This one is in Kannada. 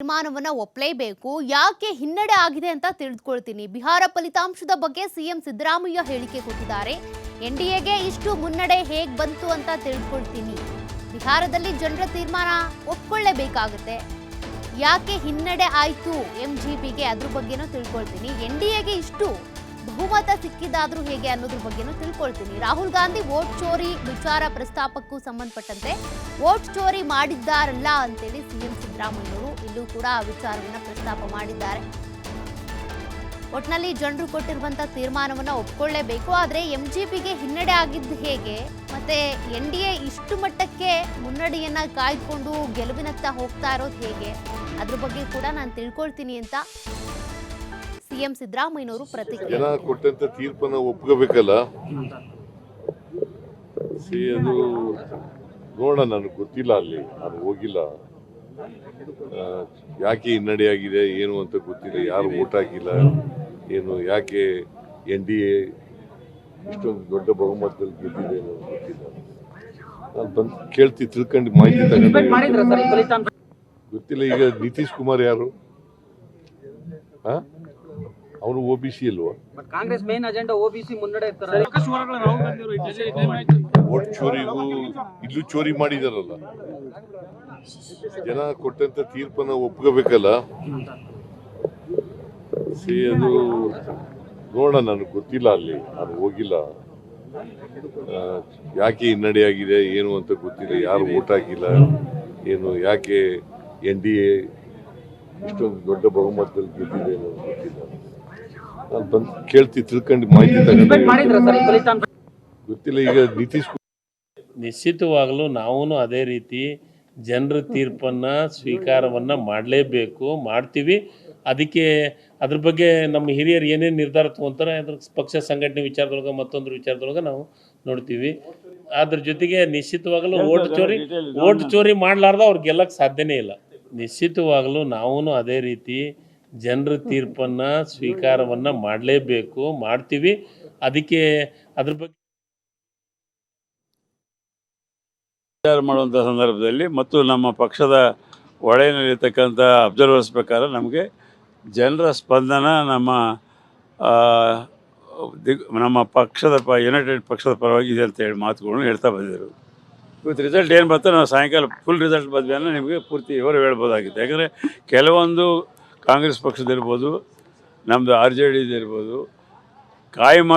ತೀರ್ಮಾನವನ್ನ ಒಪ್ಪಲೇಬೇಕು ಯಾಕೆ ಹಿನ್ನಡೆ ಆಗಿದೆ ಅಂತ ತಿಳಿದುಕೊಳ್ತೀನಿ. ಬಿಹಾರ ಫಲಿತಾಂಶದ ಬಗ್ಗೆ ಸಿಎಂ ಸಿದ್ದರಾಮಯ್ಯ ಹೇಳಿಕೆ ಕೊಟ್ಟಿದ್ದಾರೆ. ಎನ್ಡಿಎಗೆ ಇಷ್ಟು ಮುನ್ನಡೆ ಹೇಗ್ ಬಂತು ಅಂತ ತಿಳಿದುಕೊಳ್ತೀನಿ. ಬಿಹಾರದಲ್ಲಿ ಜನರ ತೀರ್ಮಾನ ಒಪ್ಕೊಳ್ಳೇಬೇಕಾಗುತ್ತೆ. ಯಾಕೆ ಹಿನ್ನಡೆ ಆಯ್ತು ಎಂ ಜಿ ಪಿಗೆ ಅದ್ರ ಬಗ್ಗೆನೂ ತಿಳ್ಕೊಳ್ತೀನಿ. ಎನ್ ಡಿ ಎಗೆ ಇಷ್ಟು ಬಹುಮತ ಸಿಕ್ಕಿದಾದ್ರೂ ಹೇಗೆ ಅನ್ನೋದ್ರ ಬಗ್ಗೆನೂ ತಿಳ್ಕೊಳ್ತೀನಿ. ರಾಹುಲ್ ಗಾಂಧಿ ವೋಟ್ ಚೋರಿ ವಿಚಾರ ಪ್ರಸ್ತಾಪಕ್ಕೂ ಸಂಬಂಧಪಟ್ಟಂತೆ ವೋಟ್ ಚೋರಿ ಮಾಡಿದ್ದಾರಲ್ಲ ಅಂತೇಳಿ ಸಿಎಂ ಸಿದ್ದರಾಮಯ್ಯವರು ಇಲ್ಲೂ ಕೂಡ ಆ ವಿಚಾರವನ್ನ ಪ್ರಸ್ತಾಪ ಮಾಡಿದ್ದಾರೆ. ಒಟ್ನಲ್ಲಿ ಜನರು ಕೊಟ್ಟಿರುವಂತಹ ತೀರ್ಮಾನವನ್ನು ಒಪ್ಕೊಳ್ಳೇಬೇಕು. ಆದರೆ ಎಂ ಜಿ ಪಿಗೆ ಹಿನ್ನಡೆ ಆಗಿದ್ದು ಹೇಗೆ? ಮತ್ತೆ ಎನ್ ಡಿ ಎ ಇಷ್ಟು ಮಟ್ಟಕ್ಕೆ ಮುನ್ನಡೆಯನ್ನ ಕಾಯ್ದುಕೊಂಡು ಗೆಲುವಿನತ್ತ ಹೋಗ್ತಾ ಇರೋದು ಹೇಗೆ? ಅದ್ರ ಬಗ್ಗೆ ಕೂಡ ನಾನು ತಿಳ್ಕೊಳ್ತೀನಿ ಅಂತ ಸಿಎಂ ಸಿದ್ದರಾಮಯ್ಯನವರು ಪ್ರತಿಕ್ರಿಯೆ. ಕೊಟ್ಟಂತ ತೀರ್ಪನ್ನ ಒಪ್ಕೋಬೇಕಲ್ಲ? ಅದು ನೋಡೋಣ, ನನಗೆ ಗೊತ್ತಿಲ್ಲ ಅಲ್ಲಿ. ನಾನು ಹೋಗಿಲ್ಲ. ಯಾಕೆ ಹಿನ್ನಡೆ ಆಗಿದೆ ಏನು ಅಂತ ಗೊತ್ತಿಲ್ಲ ಯಾರು ಓಟ್ ಹಾಕಿಲ್ಲ ಏನು ಯಾಕೆ ಎನ್ ಡಿ ಎ ಇಷ್ಟೊಂದು ದೊಡ್ಡ ಬಹುಮತದಲ್ಲಿ ಗೆದ್ದಿದೆ ಅನ್ನೋದು ಗೊತ್ತಿಲ್ಲ. ನಾನು ಬಂದು ಕೇಳ್ತಿ ತಿಳ್ಕೊಂಡು ಮಾಹಿತಿ ತಗೊಂಡು ಗೊತ್ತಿಲ್ಲ ಈಗ ನಿತೀಶ್ ಕುಮಾರ್ ಯಾರು? ಅವನು ಒ ಬಿ ಸಿ ಅಲ್ವಾ? ಬಟ್ ಕಾಂಗ್ರೆಸ್ ಮೇನ್ ಅಜೆಂಡಾ ಸಿ ಮುನ್ನಡೆ ಓಟ್ ವೋಟ್ ಚೋರಿಗೂ ಇಲ್ಲೂ ಚೋರಿ ಮಾಡಿದಾರಲ್ಲ. ಜನ ಕೊಟ್ಟಂತ ತೀರ್ಪನ್ನ ಒಪ್ಕೋಬೇಕಲ್ಲ. ಸಿ ಅದು ನೋಡೋಣ ನನಗೆ ಗೊತ್ತಿಲ್ಲ ಅಲ್ಲಿ. ನಾನು ಹೋಗಿಲ್ಲ. ಯಾಕೆ ಹಿನ್ನಡೆ ಆಗಿದೆ ಏನು ಅಂತ ಗೊತ್ತಿಲ್ಲ. ಯಾರು ಓಟ್ ಹಾಕಿಲ್ಲ ಏನು ಯಾಕೆ ಎನ್ ಡಿ ಎ ಇಷ್ಟೊಂದು ದೊಡ್ಡ ಬಹುಮತದಲ್ಲಿ ಗೆದ್ದಿದೆ ಅನ್ನೋದು ಗೊತ್ತಿಲ್ಲ. ನಾನು ಬಂದು ಕೇಳ್ತಿ ತಿಳ್ಕೊಂಡು ಮಾಹಿತಿ ತಗೊಂಡು ಗೊತ್ತಿಲ್ಲ ಈಗ ನಿತೀಶ್ ನಿಶ್ಚಿತವಾಗಲೂ ನಾವು ಅದೇ ರೀತಿ ಜನರ ತೀರ್ಪನ್ನ ಸ್ವೀಕಾರವನ್ನ ಮಾಡಲೇಬೇಕು ಮಾಡ್ತೀವಿ. ಅದಕ್ಕೆ ಅದ್ರ ಬಗ್ಗೆ ನಮ್ಮ ಹಿರಿಯರು ಏನೇನು ನಿರ್ಧಾರ ತೊಗೊತಾರೆ ಅದ್ರ ಪಕ್ಷ ಸಂಘಟನೆ ವಿಚಾರದೊಳಗೆ ಮತ್ತೊಂದು ವಿಚಾರದೊಳಗೆ ನಾವು ನೋಡ್ತೀವಿ. ಅದ್ರ ಜೊತೆಗೆ ನಿಶ್ಚಿತವಾಗಲೂ ಓಟ್ ಚೋರಿ ಓಟ್ ಚೋರಿ ಮಾಡಲಾರ್ದ ಅವ್ರು ಗೆಲ್ಲಕ್ಕೆ ಸಾಧ್ಯನೇ ಇಲ್ಲ. ನಿಶ್ಚಿತವಾಗಲೂ ನಾವು ಅದೇ ರೀತಿ ಜನರ ತೀರ್ಪನ್ನು ಸ್ವೀಕಾರವನ್ನು ಮಾಡಲೇಬೇಕು, ಮಾಡ್ತೀವಿ. ಅದಕ್ಕೆ ಅದ್ರ ಬಗ್ಗೆ ವಿಚಾರ ಮಾಡುವಂಥ ಸಂದರ್ಭದಲ್ಲಿ ಮತ್ತು ನಮ್ಮ ಪಕ್ಷದ ಒಳೆಯಲ್ಲಿರ್ತಕ್ಕಂಥ ಅಬ್ಸರ್ವರ್ಸ್ ಪ್ರಕಾರ ನಮಗೆ ಜನರ ಸ್ಪಂದನ ನಮ್ಮ ದಿಗ್, ನಮ್ಮ ಪಕ್ಷದ ಪ ಯುನೈಟೆಡ್ ಪಕ್ಷದ ಪರವಾಗಿ ಇದೆ ಅಂತ ಹೇಳಿ ಮಾತುಗಳನ್ನು ಹೇಳ್ತಾ ಬಂದಿದ್ದರು ಇವತ್ತು ರಿಸಲ್ಟ್ ಏನು ಬರ್ತೋ ನಾವು ಸಾಯಂಕಾಲ ಫುಲ್ ರಿಸಲ್ಟ್ ಬಂದ್ಮೇಲೆ ನಿಮಗೆ ಪೂರ್ತಿ ವಿವರ ಹೇಳ್ಬೋದಾಗಿತ್ತು ಯಾಕಂದರೆ ಕೆಲವೊಂದು ಕಾಂಗ್ರೆಸ್ ಪಕ್ಷದಿರ್ಬೋದು ನಮ್ಮದು ಆರ್ ಜೆ ಡಿದಿರ್ಬೋದು ಕಾಯಮಾಗಿ